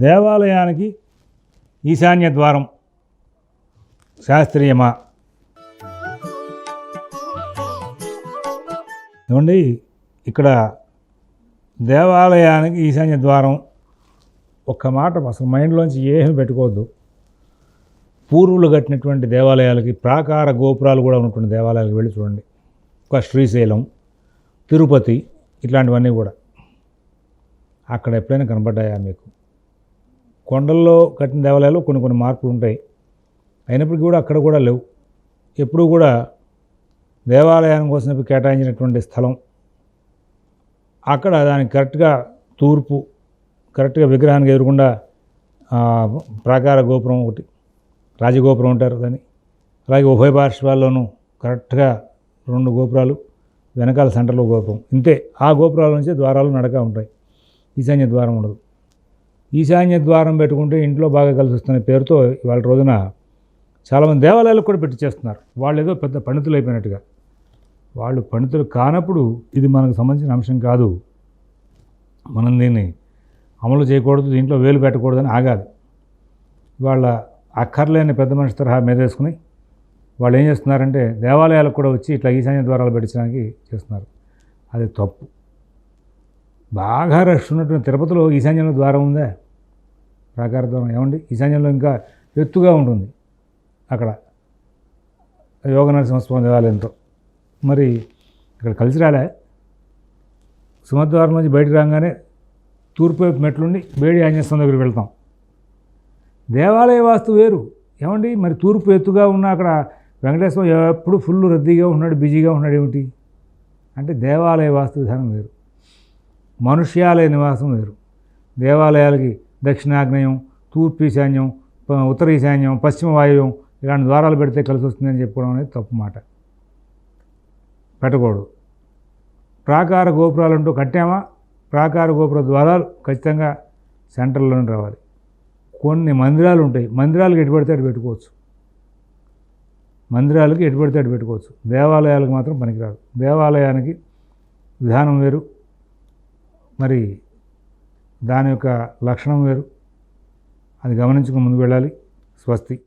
దేవాలయానికి ఈశాన్య ద్వారం శాస్త్రీయమా? ఏమండి ఇక్కడ దేవాలయానికి ఈశాన్య ద్వారం ఒక్క మాట అసలు మైండ్లోంచి ఏమీ పెట్టుకోవద్దు. పూర్వులు కట్టినటువంటి దేవాలయాలకి ప్రాకార గోపురాలు కూడా ఉన్నటువంటి దేవాలయాలకు వెళ్ళి చూడండి. ఒక శ్రీశైలం తిరుపతి ఇట్లాంటివన్నీ కూడా అక్కడ ఎప్పుడైనా కనబడ్డాయా మీకు? కొండల్లో కట్టిన దేవాలయాలు కొన్ని కొన్ని మార్పులు ఉంటాయి. అయినప్పటికీ కూడా అక్కడ కూడా లేవు. ఎప్పుడూ కూడా దేవాలయం కోసం కేటాయించినటువంటి స్థలం. అక్కడ దానికి కరెక్ట్గా తూర్పు కరెక్ట్గా విగ్రహానికి ఎదురుకుండా ప్రాకార గోపురం ఒకటి రాజగోపురం ఉంటారు దాన్ని. అలాగే ఉభయ పార్శ్వాల్లోనూ కరెక్ట్గా రెండు గోపురాలు వెనకాల సెంటర్లో గోపురం. ఇంతే. ఆ గోపురాల నుంచి ద్వారాలు నడక ఉంటాయి. ఈశాన్య ద్వారం ఉండదు. ఈశాన్య ద్వారం పెట్టుకుంటే ఇంట్లో బాగా కలిసి వస్తున్న పేరుతో ఇవాళ రోజున చాలామంది దేవాలయాలకు కూడా పెట్టి చేస్తున్నారు. వాళ్ళు ఏదో పెద్ద పండితులు అయిపోయినట్టుగా. వాళ్ళు పండితులు కానప్పుడు ఇది మనకు సంబంధించిన అంశం కాదు. మనం దీన్ని అమలు చేయకూడదు దీంట్లో వేలు పెట్టకూడదని ఆగాదు వాళ్ళ అక్కర్లేని పెద్ద మనిషి తరహా మీదేసుకుని వాళ్ళు ఏం చేస్తున్నారంటే దేవాలయాలకు కూడా వచ్చి ఇట్లా ఈశాన్య ద్వారాలు పెట్టించడానికి చేస్తున్నారు. అది తప్పు. బాగా రష్ ఉన్నటువంటి తిరుపతిలో ఈశాన్యంలో ద్వారం ఉందా? ప్రాకార ఏమండి ఈశాన్యంలో ఇంకా ఎత్తుగా ఉంటుంది. అక్కడ యోగ నరసింహస్వామి దేవాలయంతో. మరి ఇక్కడ కలిసి రాలే. సింహద్వారం నుంచి బయటకు రాగానే తూర్పు వైపు మెట్లుండి బేడి ఆంజనేయ దగ్గరికి వెళ్తాం. దేవాలయ వాస్తు వేరు. ఏమండి? మరి తూర్పు ఎత్తుగా ఉన్న అక్కడ వెంకటేశ్వర ఎప్పుడు ఫుల్ రద్దీగా ఉన్నాడు బిజీగా ఉన్నాడు ఏమిటి? అంటే దేవాలయ వాస్తు విధానం వేరు. మనుష్యాలయ నివాసం వేరు. దేవాలయాలకి దక్షిణాగ్నేయం తూర్పు ఈశాన్యం ఉత్తర ఈశాన్యం పశ్చిమ వాయువ్యం ఇలాంటి ద్వారాలు పెడితే కలిసి వస్తుందని చెప్పుకోవడం అనేది తప్పు మాట. పెట్టకూడదు. ప్రాకార గోపురాలు అంటూ కట్టామా? ప్రాకార గోపుర ద్వారాలు ఖచ్చితంగా సెంటర్లోనే రావాలి. కొన్ని మందిరాలు ఉంటాయి. మందిరాలకు ఎటు పడితే అటు పెట్టుకోవచ్చు. మందిరాలకు ఎటు పడితే అటు పెట్టుకోవచ్చు. దేవాలయాలకు మాత్రం పనికిరాదు. దేవాలయానికి విధానం వేరు. మరి దాని యొక్క లక్షణం వేరు. అది గమనించుకుని ముందు వెళ్ళాలి. స్వస్తి.